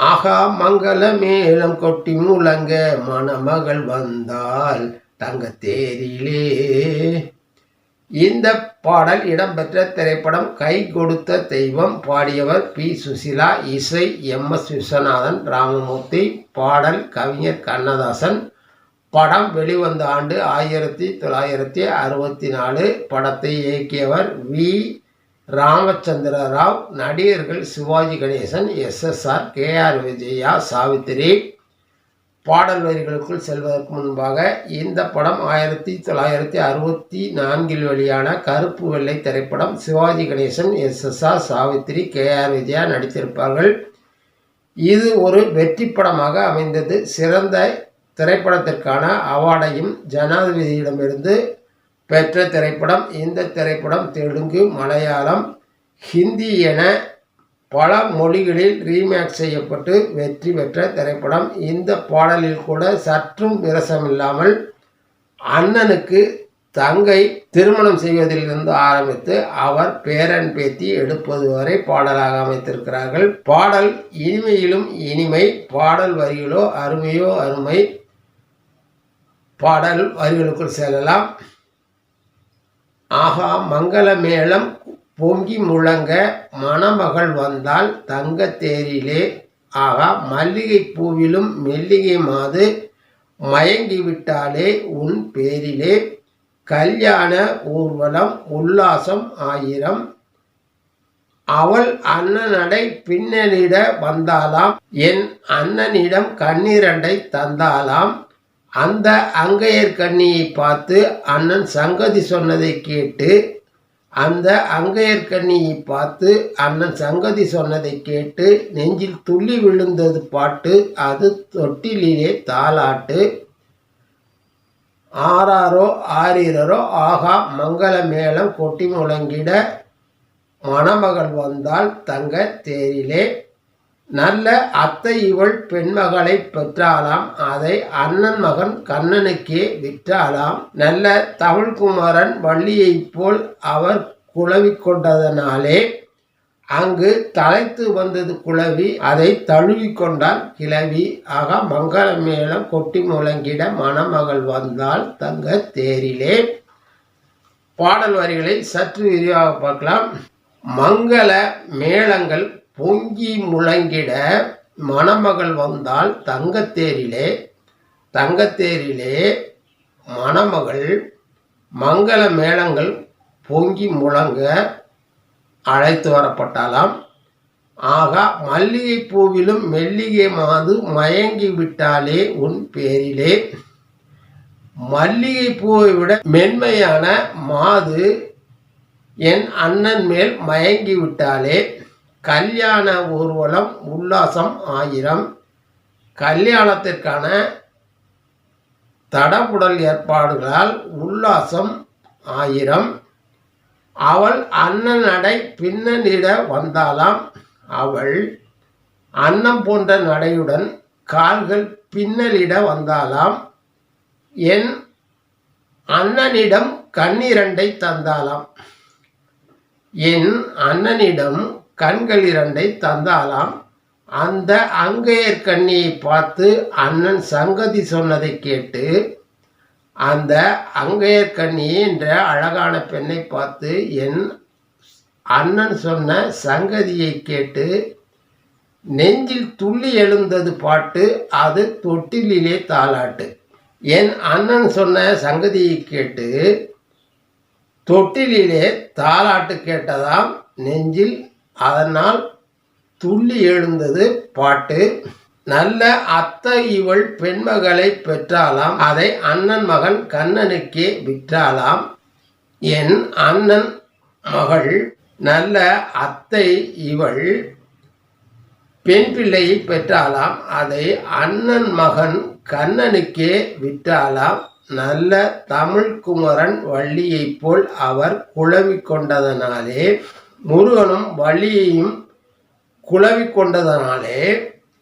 ஆகா மங்கள மேளம் கொட்டி முழங்க மணமகள் வந்தால் தங்கத்தேரிலே இந்த பாடல் இடம்பெற்ற திரைப்படம் கை கொடுத்த தெய்வம் பாடியவர் பி. சுசிலா இசை எம். எஸ். விஸ்வநாதன் ராமமூர்த்தி பாடல் கவிஞர் கண்ணதாசன். படம் வெளிவந்த ஆண்டு ஆயிரத்தி தொள்ளாயிரத்தி அறுபத்தி நாலு. படத்தை இயக்கியவர் வி. ராமச்சந்திர ராவ் நடிகர்கள் சிவாஜி கணேசன் எஸ்எஸ்ஆர் கேஆர் விஜயா சாவித்திரி. பாடல் வரிகளுக்குள் செல்வதற்கு முன்பாக இந்த படம் ஆயிரத்தி தொள்ளாயிரத்தி அறுபத்தி நான்கில் வெளியான கருப்பு வெள்ளை திரைப்படம் சிவாஜி கணேசன் எஸ்எஸ்ஆர் சாவித்திரி கேஆர் விஜயா நடித்திருப்பார்கள். இது ஒரு வெற்றி படமாக அமைந்தது. சிறந்த திரைப்படத்திற்கான அவார்டையும் ஜனாதிபதியிடமிருந்து பெற்ற திரைப்படம் இந்த திரைப்படம் தெலுங்கு மலையாளம் ஹிந்தி என பல மொழிகளில் ரீமேக் செய்யப்பட்டு வெற்றி பெற்ற திரைப்படம். இந்த பாடலில் கூட சற்றும் விரசமில்லாமல் அண்ணனுக்கு தங்கை திருமணம் செய்வதிலிருந்து ஆரம்பித்து அவர் பேரன் பேத்தி எடுப்பது வரை பாடலாக அமைத்திருக்கிறார்கள். பாடல் இனிமையிலும் இனிமை பாடல் வரிகளோ அருமையோ அருமை. பாடல் வரிகளுக்குள் செல்லலாம். ஆகா மங்கள மேளம் பொங்கி முழங்க மணமகள் வந்தால் தங்க தேரிலே. ஆகா மல்லிகை பூவிலும் மெல்லிகை மாது மயங்கி விட்டாலே உன் பேரிலே. கல்யாண ஊர்வலம் உல்லாசம் ஆயிரம். அவள் அண்ணனடை பின்னலிட வந்தாலாம் என் அண்ணனிடம் கண்ணீரண்டை தந்தாலாம் அந்த அங்கையர் கண்ணியை பார்த்து அண்ணன் சங்கதி சொன்னதை கேட்டு அந்த அங்கையர் கண்ணியை பார்த்து அண்ணன் சங்கதி சொன்னதை கேட்டு நெஞ்சில் துள்ளி விழுந்தது பாட்டு அது தொட்டிலே தாளாட்டு. ஆறாரோ ஆறீரரோ ஆகா மங்கள மேளம் கொட்டி முழங்கிட மணமகள் வந்தால் தங்க தேரிலே. நல்ல அத்தை இவள் பெண்மகளை பெற்றாலாம் அதை அண்ணன் மகன் கண்ணனுக்கே விற்றாலாம் நல்ல தமிழ்குமாரன் வள்ளியைப் போல் அவர் குழவி கொண்டதனாலே அங்கு தலைத்து வந்தது குழவி. அதை தழுவி கொண்டால் கிளவி ஆக மங்கள மேளம் கொட்டி முழங்கிட மணமகள் வந்தால் தங்க தேரிலே. பாடல் வரிகளை சற்று விரிவாக பார்க்கலாம். மங்கள மேளங்கள் பொங்கி முழங்கிட மணமகள் வந்தால் தங்கத்தேரிலே தங்கத்தேரிலே மணமகள் மங்கள மேளங்கள் பொங்கி முழங்க அழைத்து வரப்பட்டாலாம் ஆகா மல்லிகை பூவிலும் மெல்லிகை மாது மயங்கி விட்டாலே உன் பேரிலே. மல்லிகை பூவை விட மென்மையான மாது என் அண்ணன் மேல் மயங்கி விட்டாலே. கல்யாண ஊர்வலம் உல்லாசம் ஆயிரம். கல்யாணத்திற்கான தடபுடல் ஏற்பாடுகளால் உல்லாசம் ஆயிரம். அவள் அண்ணன் நடை பின்னணிட வந்தாலாம் அவள் அன்னம் போன்ற நடையுடன் கால்கள் பின்னலிட வந்தாலாம் என் அண்ணனிடம் கண்ணிரண்டை தந்தாலாம் என் அண்ணனிடம் கண்கள் இரண்டை தந்தாலாம். அந்த அங்கையர் கண்ணியை பார்த்து அண்ணன் சங்கதி சொன்னதை கேட்டு அந்த அங்கையர் கண்ணி என்ற அழகான பெண்ணை பார்த்து என் அண்ணன் சொன்ன சங்கதியை கேட்டு நெஞ்சில் துள்ளி எழுந்தது பாட்டு அது தொட்டிலே தாளாட்டு. என் அண்ணன் சொன்ன சங்கதியை கேட்டு தொட்டிலே தாளாட்டு கேட்டதாம். நெஞ்சில் அதனால் துள்ளி எழுந்தது பாட்டு. நல்ல அத்தை இவள் பெண்மகளை பெற்றாலாம் அதை அண்ணன் மகன் கண்ணனுக்கே விற்றாலாம் என் அண்ணன் மகள் நல்ல அத்தை இவள் பெண் பிள்ளையை பெற்றாலாம் அதை அண்ணன் மகன் கண்ணனுக்கே விற்றாலாம் நல்ல தமிழ் குமரன் வள்ளியைப் போல் அவர் குழவி கொண்டதனாலே முருகனும் வள்ளியையும் குழவி கொண்டதனாலே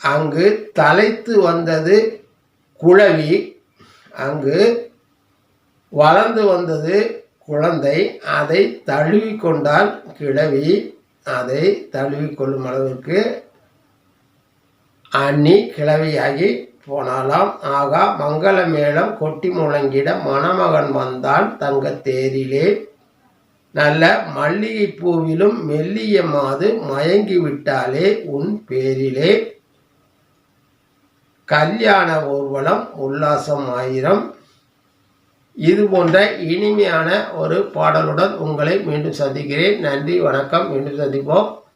அங்கு தலைத்து வந்தது குழவி அங்கு வளர்ந்து வந்தது குழந்தை அதை தழுவி கொண்டால் கிழவி அதை தழுவி கொள்ளும் அளவிற்கு அண்ணி கிழவியாகி போனாலாம் ஆகா மங்கள மேளம் கொட்டி முழங்கிட மணமகன் வந்தான் தங்க தேரிலே. நல்ல மல்லிகை பூவிலும் மெல்லிய மாது மயங்கி விட்டாலே உன் பேரிலே. கல்யாண ஊர்வலம் உல்லாசம் ஆயிரம். இது போன்ற இனிமையான ஒரு பாடலுடன் உங்களை மீண்டும் சந்திக்கிறேன். நன்றி வணக்கம். மீண்டும் சந்திப்போம்.